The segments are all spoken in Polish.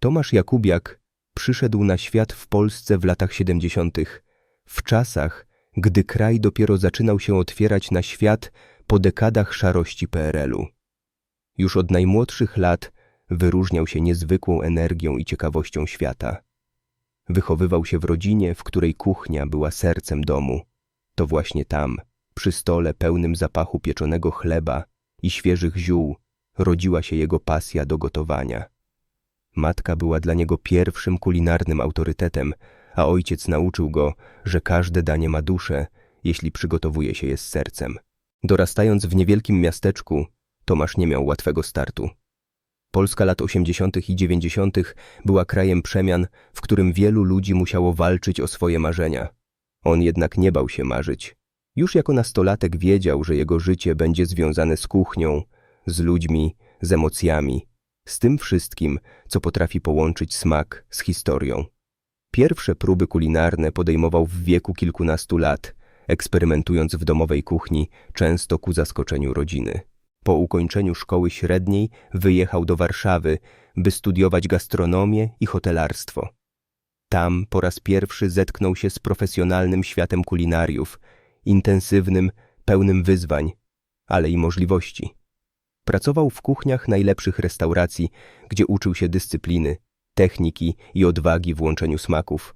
Tomasz Jakubiak przyszedł na świat w Polsce w latach 70., w czasach, gdy kraj dopiero zaczynał się otwierać na świat po dekadach szarości PRL-u. Już od najmłodszych lat wyróżniał się niezwykłą energią i ciekawością świata. Wychowywał się w rodzinie, w której kuchnia była sercem domu. To właśnie tam, przy stole pełnym zapachu pieczonego chleba i świeżych ziół, rodziła się jego pasja do gotowania. Matka była dla niego pierwszym kulinarnym autorytetem, a ojciec nauczył go, że każde danie ma duszę, jeśli przygotowuje się je z sercem. Dorastając w niewielkim miasteczku, Tomasz nie miał łatwego startu. Polska lat 80. i 90. była krajem przemian, w którym wielu ludzi musiało walczyć o swoje marzenia. On jednak nie bał się marzyć. Już jako nastolatek wiedział, że jego życie będzie związane z kuchnią, z ludźmi, z emocjami, z tym wszystkim, co potrafi połączyć smak z historią. Pierwsze próby kulinarne podejmował w wieku kilkunastu lat, eksperymentując w domowej kuchni, często ku zaskoczeniu rodziny. Po ukończeniu szkoły średniej wyjechał do Warszawy, by studiować gastronomię i hotelarstwo. Tam po raz pierwszy zetknął się z profesjonalnym światem kulinariów, intensywnym, pełnym wyzwań, ale i możliwości. Pracował w kuchniach najlepszych restauracji, gdzie uczył się dyscypliny, techniki i odwagi w łączeniu smaków.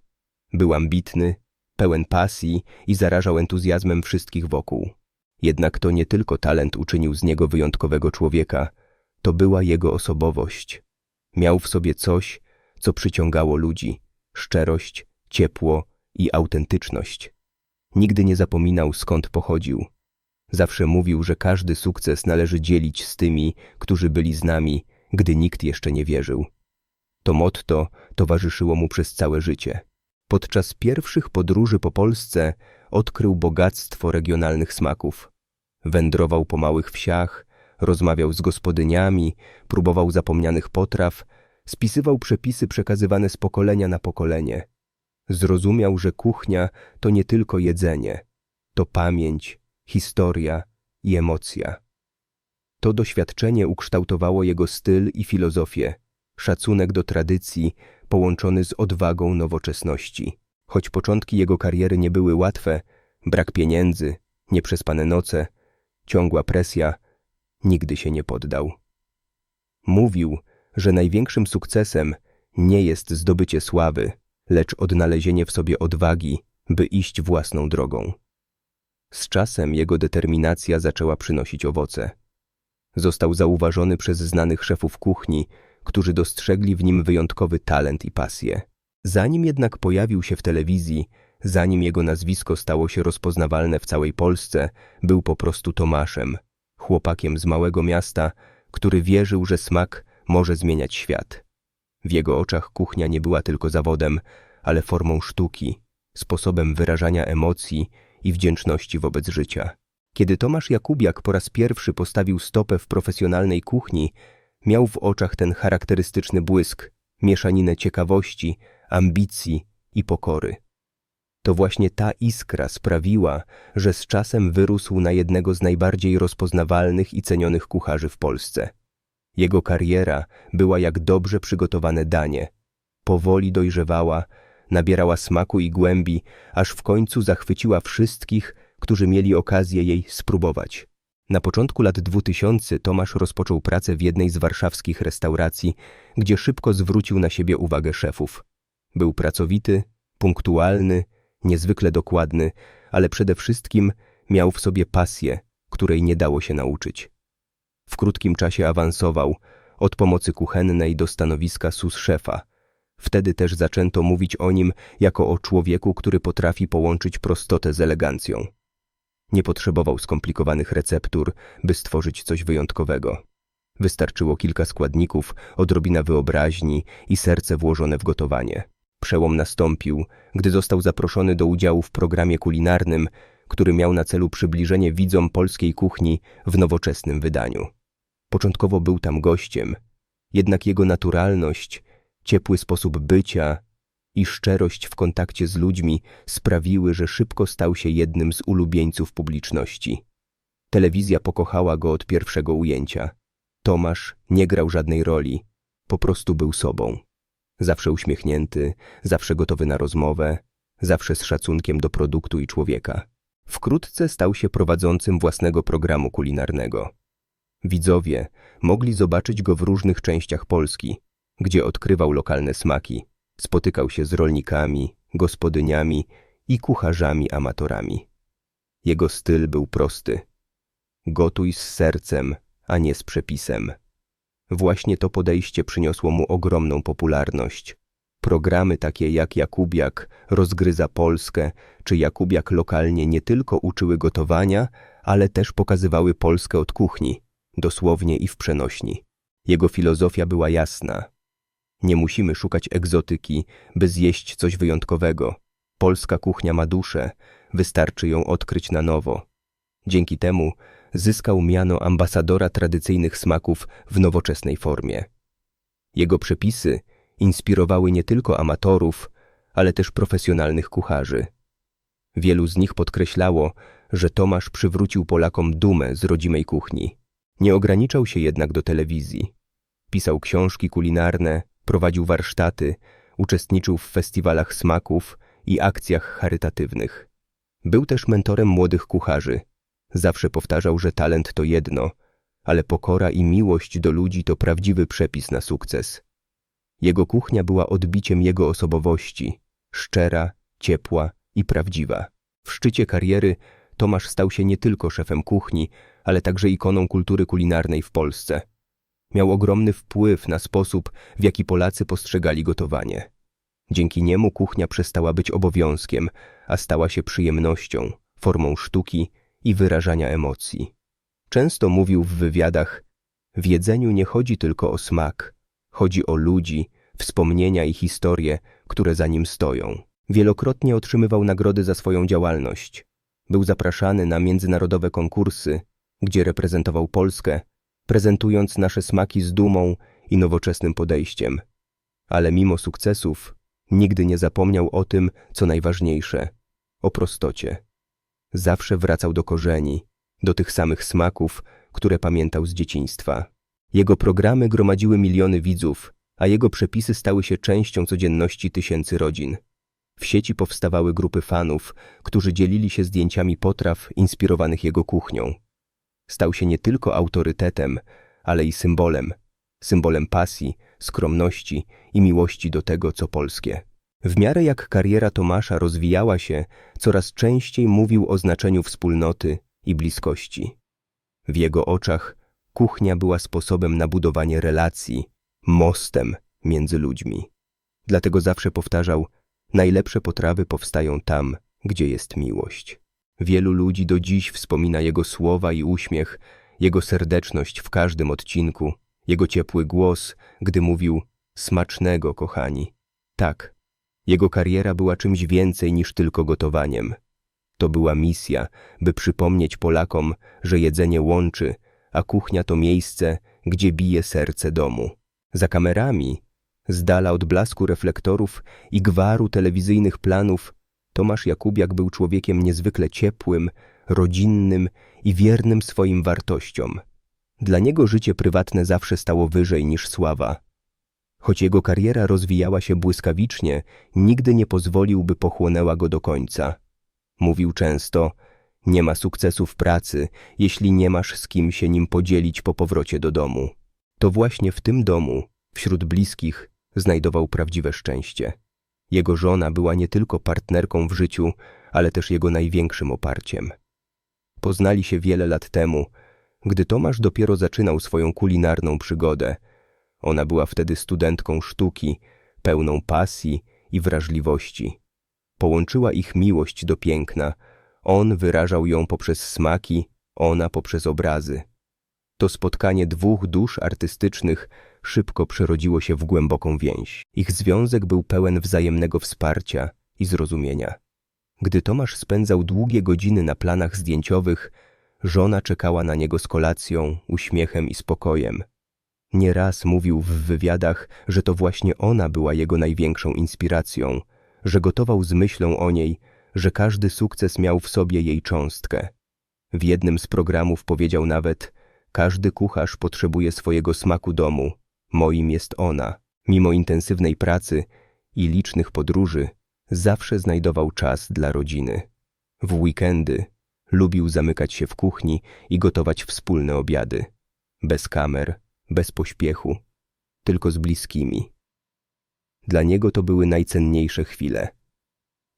Był ambitny, pełen pasji i zarażał entuzjazmem wszystkich wokół. Jednak to nie tylko talent uczynił z niego wyjątkowego człowieka, to była jego osobowość. Miał w sobie coś, co przyciągało ludzi szczerość, ciepło i autentyczność. Nigdy nie zapominał, skąd pochodził. Zawsze mówił, że każdy sukces należy dzielić z tymi, którzy byli z nami, gdy nikt jeszcze nie wierzył. To motto towarzyszyło mu przez całe życie. Podczas pierwszych podróży po Polsce odkrył bogactwo regionalnych smaków. Wędrował po małych wsiach, rozmawiał z gospodyniami, próbował zapomnianych potraw, spisywał przepisy przekazywane z pokolenia na pokolenie. Zrozumiał, że kuchnia to nie tylko jedzenie, to pamięć, historia i emocja. To doświadczenie ukształtowało jego styl i filozofię, szacunek do tradycji połączony z odwagą nowoczesności. Choć początki jego kariery nie były łatwe, brak pieniędzy, nieprzespane noce, ciągła presja, nigdy się nie poddał. Mówił, że największym sukcesem nie jest zdobycie sławy, lecz odnalezienie w sobie odwagi, by iść własną drogą. Z czasem jego determinacja zaczęła przynosić owoce. Został zauważony przez znanych szefów kuchni, którzy dostrzegli w nim wyjątkowy talent i pasję. Zanim jednak pojawił się w telewizji, zanim jego nazwisko stało się rozpoznawalne w całej Polsce, był po prostu Tomaszem, chłopakiem z małego miasta, który wierzył, że smak może zmieniać świat. W jego oczach kuchnia nie była tylko zawodem, ale formą sztuki, sposobem wyrażania emocji i wdzięczności wobec życia. Kiedy Tomasz Jakubiak po raz pierwszy postawił stopę w profesjonalnej kuchni, miał w oczach ten charakterystyczny błysk, mieszaninę ciekawości, ambicji i pokory. To właśnie ta iskra sprawiła, że z czasem wyrósł na jednego z najbardziej rozpoznawalnych i cenionych kucharzy w Polsce. Jego kariera była jak dobrze przygotowane danie. Powoli dojrzewała, nabierała smaku i głębi, aż w końcu zachwyciła wszystkich, którzy mieli okazję jej spróbować. Na początku lat 2000 Tomasz rozpoczął pracę w jednej z warszawskich restauracji, gdzie szybko zwrócił na siebie uwagę szefów. Był pracowity, punktualny, niezwykle dokładny, ale przede wszystkim miał w sobie pasję, której nie dało się nauczyć. W krótkim czasie awansował od pomocy kuchennej do stanowiska sus-szefa. Wtedy też zaczęto mówić o nim jako o człowieku, który potrafi połączyć prostotę z elegancją. Nie potrzebował skomplikowanych receptur, by stworzyć coś wyjątkowego. Wystarczyło kilka składników, odrobina wyobraźni i serce włożone w gotowanie. Przełom nastąpił, gdy został zaproszony do udziału w programie kulinarnym, który miał na celu przybliżenie widzom polskiej kuchni w nowoczesnym wydaniu. Początkowo był tam gościem, jednak jego naturalność, ciepły sposób bycia i szczerość w kontakcie z ludźmi sprawiły, że szybko stał się jednym z ulubieńców publiczności. Telewizja pokochała go od pierwszego ujęcia. Tomasz nie grał żadnej roli, po prostu był sobą. Zawsze uśmiechnięty, zawsze gotowy na rozmowę, zawsze z szacunkiem do produktu i człowieka. Wkrótce stał się prowadzącym własnego programu kulinarnego. Widzowie mogli zobaczyć go w różnych częściach Polski, gdzie odkrywał lokalne smaki, spotykał się z rolnikami, gospodyniami i kucharzami amatorami. Jego styl był prosty. Gotuj z sercem, a nie z przepisem. Właśnie to podejście przyniosło mu ogromną popularność. Programy takie jak Jakubiak, Rozgryza Polskę czy Jakubiak lokalnie nie tylko uczyły gotowania, ale też pokazywały Polskę od kuchni, dosłownie i w przenośni. Jego filozofia była jasna. Nie musimy szukać egzotyki, by zjeść coś wyjątkowego. Polska kuchnia ma duszę, wystarczy ją odkryć na nowo. Dzięki temu zyskał miano ambasadora tradycyjnych smaków w nowoczesnej formie. Jego przepisy inspirowały nie tylko amatorów, ale też profesjonalnych kucharzy. Wielu z nich podkreślało, że Tomasz przywrócił Polakom dumę z rodzimej kuchni. Nie ograniczał się jednak do telewizji. Pisał książki kulinarne, prowadził warsztaty, uczestniczył w festiwalach smaków i akcjach charytatywnych. Był też mentorem młodych kucharzy. Zawsze powtarzał, że talent to jedno, ale pokora i miłość do ludzi to prawdziwy przepis na sukces. Jego kuchnia była odbiciem jego osobowości, szczera, ciepła i prawdziwa. W szczycie kariery Tomasz stał się nie tylko szefem kuchni, ale także ikoną kultury kulinarnej w Polsce. Miał ogromny wpływ na sposób, w jaki Polacy postrzegali gotowanie. Dzięki niemu kuchnia przestała być obowiązkiem, a stała się przyjemnością, formą sztuki i wyrażania emocji. Często mówił w wywiadach: W jedzeniu nie chodzi tylko o smak, chodzi o ludzi, wspomnienia i historie, które za nim stoją. Wielokrotnie otrzymywał nagrody za swoją działalność. Był zapraszany na międzynarodowe konkursy, gdzie reprezentował Polskę, prezentując nasze smaki z dumą i nowoczesnym podejściem. Ale mimo sukcesów, nigdy nie zapomniał o tym, co najważniejsze o prostocie. Zawsze wracał do korzeni, do tych samych smaków, które pamiętał z dzieciństwa. Jego programy gromadziły miliony widzów, a jego przepisy stały się częścią codzienności tysięcy rodzin. W sieci powstawały grupy fanów, którzy dzielili się zdjęciami potraw inspirowanych jego kuchnią. Stał się nie tylko autorytetem, ale i symbolem, symbolem pasji, skromności i miłości do tego, co polskie. W miarę jak kariera Tomasza rozwijała się, coraz częściej mówił o znaczeniu wspólnoty i bliskości. W jego oczach kuchnia była sposobem na budowanie relacji, mostem między ludźmi. Dlatego zawsze powtarzał: Najlepsze potrawy powstają tam, gdzie jest miłość. Wielu ludzi do dziś wspomina jego słowa i uśmiech, jego serdeczność w każdym odcinku, jego ciepły głos, gdy mówił: Smacznego, kochani. Tak, jego kariera była czymś więcej niż tylko gotowaniem. To była misja, by przypomnieć Polakom, że jedzenie łączy, a kuchnia to miejsce, gdzie bije serce domu. Za kamerami, z dala od blasku reflektorów i gwaru telewizyjnych planów, Tomasz Jakubiak był człowiekiem niezwykle ciepłym, rodzinnym i wiernym swoim wartościom. Dla niego życie prywatne zawsze stało wyżej niż sława. Choć jego kariera rozwijała się błyskawicznie, nigdy nie pozwolił, by pochłonęła go do końca. Mówił często, nie ma sukcesu w pracy, jeśli nie masz z kim się nim podzielić po powrocie do domu. To właśnie w tym domu, wśród bliskich, znajdował prawdziwe szczęście. Jego żona była nie tylko partnerką w życiu, ale też jego największym oparciem. Poznali się wiele lat temu, gdy Tomasz dopiero zaczynał swoją kulinarną przygodę. Ona była wtedy studentką sztuki, pełną pasji i wrażliwości. Połączyła ich miłość do piękna. On wyrażał ją poprzez smaki, ona poprzez obrazy. To spotkanie dwóch dusz artystycznych szybko przerodziło się w głęboką więź. Ich związek był pełen wzajemnego wsparcia i zrozumienia. Gdy Tomasz spędzał długie godziny na planach zdjęciowych, żona czekała na niego z kolacją, uśmiechem i spokojem. Nieraz mówił w wywiadach, że to właśnie ona była jego największą inspiracją, że gotował z myślą o niej, że każdy sukces miał w sobie jej cząstkę. W jednym z programów powiedział nawet – każdy kucharz potrzebuje swojego smaku domu, moim jest ona. Mimo intensywnej pracy i licznych podróży, zawsze znajdował czas dla rodziny. W weekendy lubił zamykać się w kuchni i gotować wspólne obiady. Bez kamer, bez pośpiechu, tylko z bliskimi. Dla niego to były najcenniejsze chwile.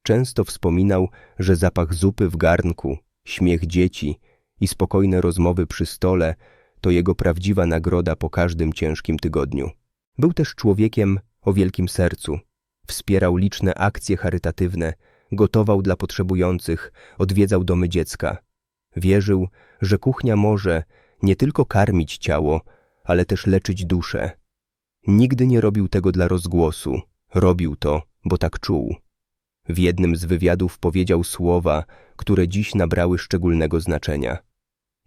Często wspominał, że zapach zupy w garnku, śmiech dzieci i spokojne rozmowy przy stole to jego prawdziwa nagroda po każdym ciężkim tygodniu. Był też człowiekiem o wielkim sercu. Wspierał liczne akcje charytatywne, gotował dla potrzebujących, odwiedzał domy dziecka. Wierzył, że kuchnia może nie tylko karmić ciało, ale też leczyć duszę. Nigdy nie robił tego dla rozgłosu, robił to, bo tak czuł. W jednym z wywiadów powiedział słowa, które dziś nabrały szczególnego znaczenia.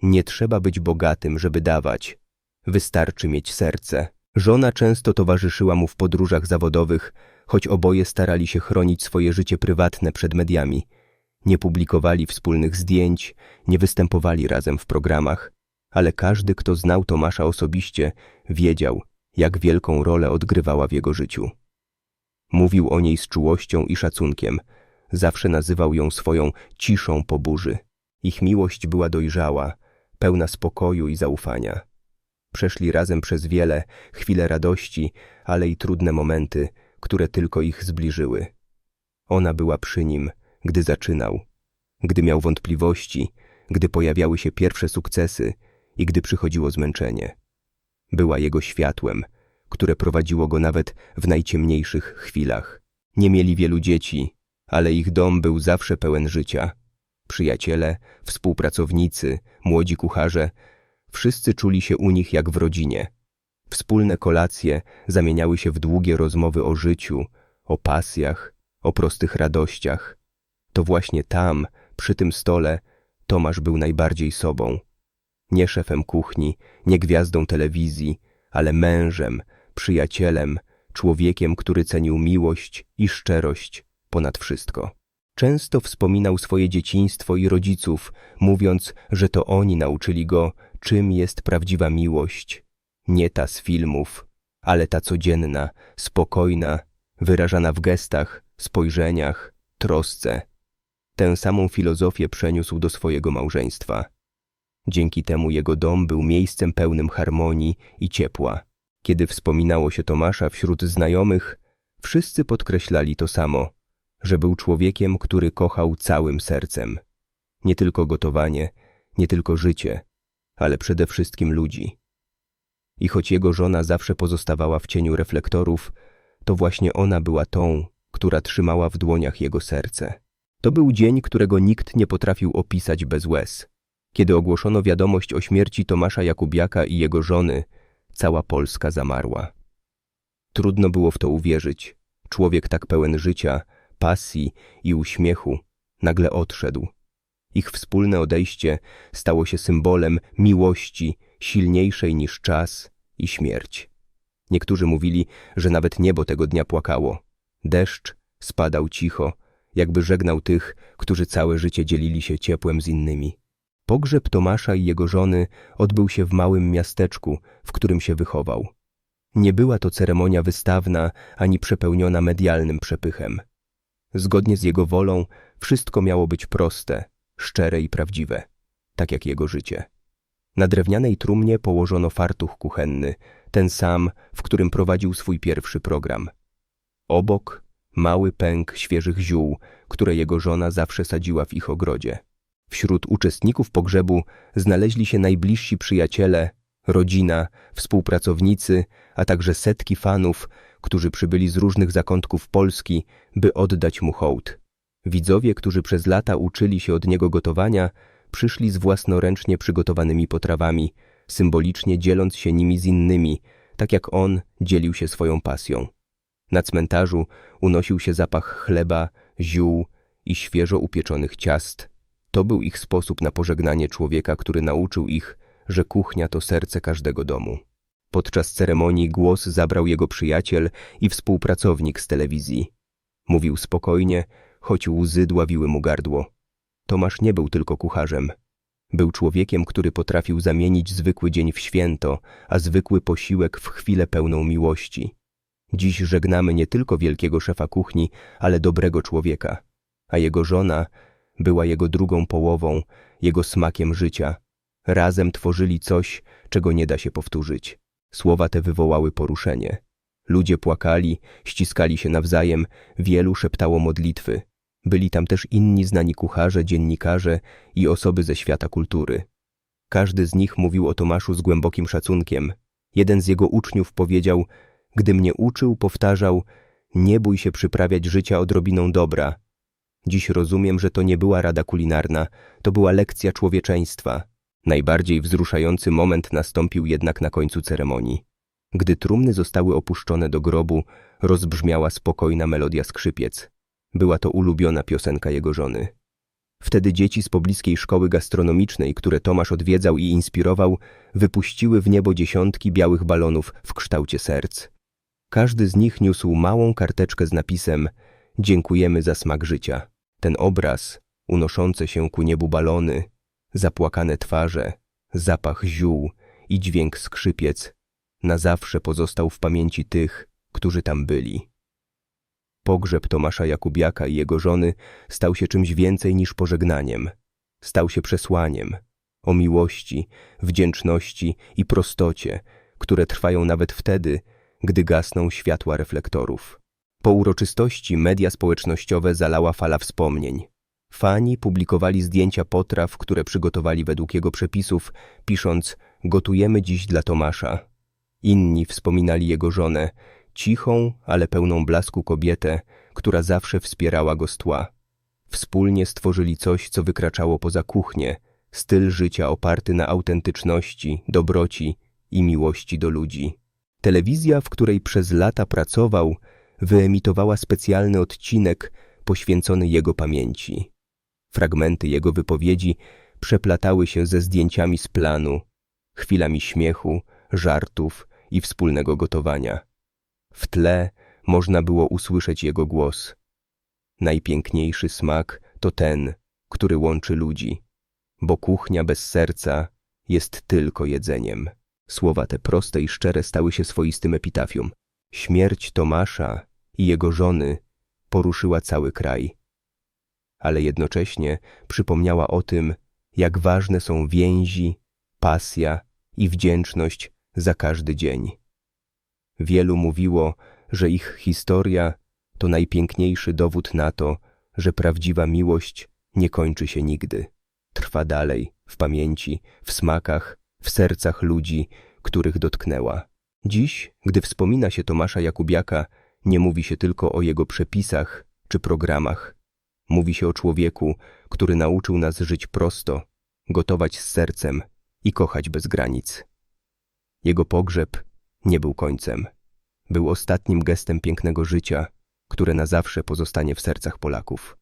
Nie trzeba być bogatym, żeby dawać. Wystarczy mieć serce. Żona często towarzyszyła mu w podróżach zawodowych, choć oboje starali się chronić swoje życie prywatne przed mediami. Nie publikowali wspólnych zdjęć, nie występowali razem w programach, ale każdy, kto znał Tomasza osobiście, wiedział, jak wielką rolę odgrywała w jego życiu. Mówił o niej z czułością i szacunkiem, zawsze nazywał ją swoją ciszą po burzy. Ich miłość była dojrzała, pełna spokoju i zaufania. Przeszli razem przez wiele, chwile radości, ale i trudne momenty, które tylko ich zbliżyły. Ona była przy nim, gdy zaczynał, gdy miał wątpliwości, gdy pojawiały się pierwsze sukcesy i gdy przychodziło zmęczenie. Była jego światłem, które prowadziło go nawet w najciemniejszych chwilach. Nie mieli wielu dzieci, ale ich dom był zawsze pełen życia. Przyjaciele, współpracownicy, młodzi kucharze, wszyscy czuli się u nich jak w rodzinie. Wspólne kolacje zamieniały się w długie rozmowy o życiu, o pasjach, o prostych radościach. To właśnie tam, przy tym stole, Tomasz był najbardziej sobą. Nie szefem kuchni, nie gwiazdą telewizji, ale mężem, przyjacielem, człowiekiem, który cenił miłość i szczerość ponad wszystko. Często wspominał swoje dzieciństwo i rodziców, mówiąc, że to oni nauczyli go, czym jest prawdziwa miłość. Nie ta z filmów, ale ta codzienna, spokojna, wyrażana w gestach, spojrzeniach, trosce. Tę samą filozofię przeniósł do swojego małżeństwa. Dzięki temu jego dom był miejscem pełnym harmonii i ciepła. Kiedy wspominało się Tomasza wśród znajomych, wszyscy podkreślali to samo, że był człowiekiem, który kochał całym sercem. Nie tylko gotowanie, nie tylko życie, ale przede wszystkim ludzi. I choć jego żona zawsze pozostawała w cieniu reflektorów, to właśnie ona była tą, która trzymała w dłoniach jego serce. To był dzień, którego nikt nie potrafił opisać bez łez. Kiedy ogłoszono wiadomość o śmierci Tomasza Jakubiaka i jego żony, cała Polska zamarła. Trudno było w to uwierzyć. Człowiek tak pełen życia, pasji i uśmiechu nagle odszedł. Ich wspólne odejście stało się symbolem miłości silniejszej niż czas i śmierć. Niektórzy mówili, że nawet niebo tego dnia płakało. Deszcz spadał cicho, jakby żegnał tych, którzy całe życie dzielili się ciepłem z innymi. Pogrzeb Tomasza i jego żony odbył się w małym miasteczku, w którym się wychował. Nie była to ceremonia wystawna ani przepełniona medialnym przepychem. Zgodnie z jego wolą wszystko miało być proste, szczere i prawdziwe, tak jak jego życie. Na drewnianej trumnie położono fartuch kuchenny, ten sam, w którym prowadził swój pierwszy program. Obok mały pęk świeżych ziół, które jego żona zawsze sadziła w ich ogrodzie. Wśród uczestników pogrzebu znaleźli się najbliżsi przyjaciele, rodzina, współpracownicy, a także setki fanów, którzy przybyli z różnych zakątków Polski, by oddać mu hołd. Widzowie, którzy przez lata uczyli się od niego gotowania, przyszli z własnoręcznie przygotowanymi potrawami, symbolicznie dzieląc się nimi z innymi, tak jak on dzielił się swoją pasją. Na cmentarzu unosił się zapach chleba, ziół i świeżo upieczonych ciast. To był ich sposób na pożegnanie człowieka, który nauczył ich, że kuchnia to serce każdego domu. Podczas ceremonii głos zabrał jego przyjaciel i współpracownik z telewizji. Mówił spokojnie, choć łzy dławiły mu gardło. Tomasz nie był tylko kucharzem. Był człowiekiem, który potrafił zamienić zwykły dzień w święto, a zwykły posiłek w chwilę pełną miłości. Dziś żegnamy nie tylko wielkiego szefa kuchni, ale dobrego człowieka. A jego żona była jego drugą połową, jego smakiem życia. Razem tworzyli coś, czego nie da się powtórzyć. Słowa te wywołały poruszenie. Ludzie płakali, ściskali się nawzajem, wielu szeptało modlitwy. Byli tam też inni znani kucharze, dziennikarze i osoby ze świata kultury. Każdy z nich mówił o Tomaszu z głębokim szacunkiem. Jeden z jego uczniów powiedział, gdy mnie uczył, powtarzał, nie bój się przyprawiać życia odrobiną dobra. Dziś rozumiem, że to nie była rada kulinarna, to była lekcja człowieczeństwa. Najbardziej wzruszający moment nastąpił jednak na końcu ceremonii. Gdy trumny zostały opuszczone do grobu, rozbrzmiała spokojna melodia skrzypiec. Była to ulubiona piosenka jego żony. Wtedy dzieci z pobliskiej szkoły gastronomicznej, które Tomasz odwiedzał i inspirował, wypuściły w niebo dziesiątki białych balonów w kształcie serc. Każdy z nich niósł małą karteczkę z napisem Dziękujemy za smak życia. Ten obraz, unoszące się ku niebu balony, zapłakane twarze, zapach ziół i dźwięk skrzypiec na zawsze pozostał w pamięci tych, którzy tam byli. Pogrzeb Tomasza Jakubiaka i jego żony stał się czymś więcej niż pożegnaniem. Stał się przesłaniem o miłości, wdzięczności i prostocie, które trwają nawet wtedy, gdy gasną światła reflektorów. Po uroczystości media społecznościowe zalała fala wspomnień. Fani publikowali zdjęcia potraw, które przygotowali według jego przepisów, pisząc Gotujemy dziś dla Tomasza. Inni wspominali jego żonę, cichą, ale pełną blasku kobietę, która zawsze wspierała go z tła. Wspólnie stworzyli coś, co wykraczało poza kuchnię, styl życia oparty na autentyczności, dobroci i miłości do ludzi. Telewizja, w której przez lata pracował, wyemitowała specjalny odcinek poświęcony jego pamięci. Fragmenty jego wypowiedzi przeplatały się ze zdjęciami z planu, chwilami śmiechu, żartów i wspólnego gotowania. W tle można było usłyszeć jego głos. Najpiękniejszy smak to ten, który łączy ludzi, bo kuchnia bez serca jest tylko jedzeniem. Słowa te proste i szczere stały się swoistym epitafium. Śmierć Tomasza i jego żony poruszyła cały kraj. Ale jednocześnie przypomniała o tym, jak ważne są więzi, pasja i wdzięczność za każdy dzień. Wielu mówiło, że ich historia to najpiękniejszy dowód na to, że prawdziwa miłość nie kończy się nigdy. Trwa dalej, w pamięci, w smakach, w sercach ludzi, których dotknęła. Dziś, gdy wspomina się Tomasza Jakubiaka, nie mówi się tylko o jego przepisach czy programach. Mówi się o człowieku, który nauczył nas żyć prosto, gotować z sercem i kochać bez granic. Jego pogrzeb nie był końcem. Był ostatnim gestem pięknego życia, które na zawsze pozostanie w sercach Polaków.